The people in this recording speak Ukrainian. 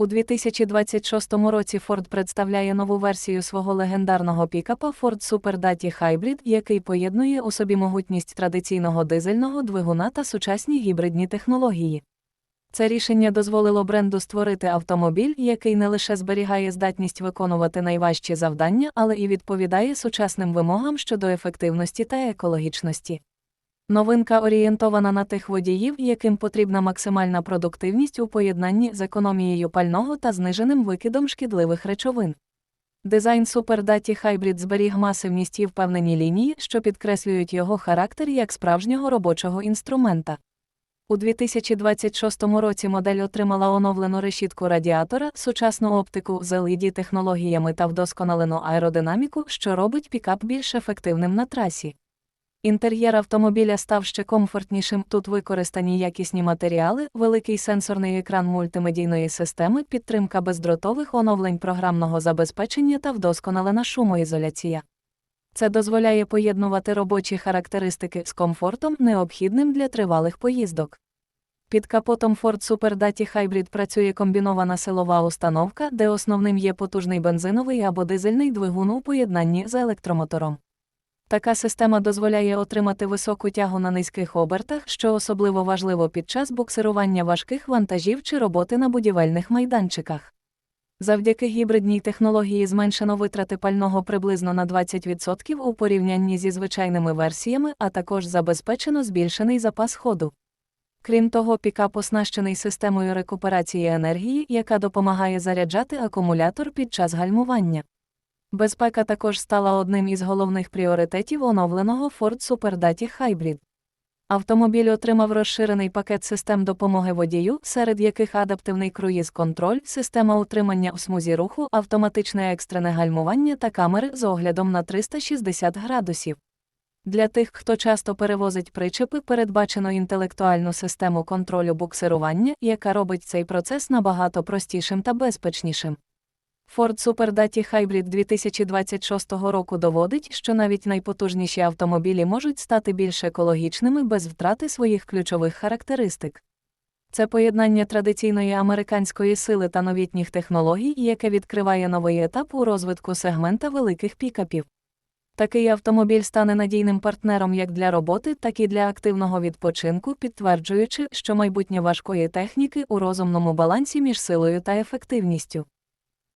У 2026 році Ford представляє нову версію свого легендарного пікапа Ford Super Duty Hybrid, який поєднує у собі могутність традиційного дизельного двигуна та сучасні гібридні технології. Це рішення дозволило бренду створити автомобіль, який не лише зберігає здатність виконувати найважчі завдання, але і відповідає сучасним вимогам щодо ефективності та екологічності. Новинка орієнтована на тих водіїв, яким потрібна максимальна продуктивність у поєднанні з економією пального та зниженим викидом шкідливих речовин. Дизайн Super Duty Hybrid зберіг масивність і впевнені лінії, що підкреслюють його характер як справжнього робочого інструмента. У 2026 році модель отримала оновлену решітку радіатора, сучасну оптику з LED-технологіями та вдосконалену аеродинаміку, що робить пікап більш ефективним на трасі. Інтер'єр автомобіля став ще комфортнішим. Тут використані якісні матеріали, великий сенсорний екран мультимедійної системи, підтримка бездротових оновлень програмного забезпечення та вдосконалена шумоізоляція. Це дозволяє поєднувати робочі характеристики з комфортом, необхідним для тривалих поїздок. Під капотом Ford Super Hybrid працює комбінована силова установка, де основним є потужний бензиновий або дизельний двигун у поєднанні з електромотором. Така система дозволяє отримати високу тягу на низьких обертах, що особливо важливо під час буксирування важких вантажів чи роботи на будівельних майданчиках. Завдяки гібридній технології зменшено витрати пального приблизно на 20% у порівнянні зі звичайними версіями, а також забезпечено збільшений запас ходу. Крім того, пікап оснащений системою рекуперації енергії, яка допомагає заряджати акумулятор під час гальмування. Безпека також стала одним із головних пріоритетів оновленого Ford Super Duty Hybrid. Автомобіль отримав розширений пакет систем допомоги водію, серед яких адаптивний круїз-контроль, система утримання у смузі руху, автоматичне екстрене гальмування та камери з оглядом на 360 градусів. Для тих, хто часто перевозить причепи, передбачено інтелектуальну систему контролю буксирування, яка робить цей процес набагато простішим та безпечнішим. Ford Super Duty Hybrid 2026 року доводить, що навіть найпотужніші автомобілі можуть стати більш екологічними без втрати своїх ключових характеристик. Це поєднання традиційної американської сили та новітніх технологій, яке відкриває новий етап у розвитку сегмента великих пікапів. Такий автомобіль стане надійним партнером як для роботи, так і для активного відпочинку, підтверджуючи, що майбутнє важкої техніки у розумному балансі між силою та ефективністю.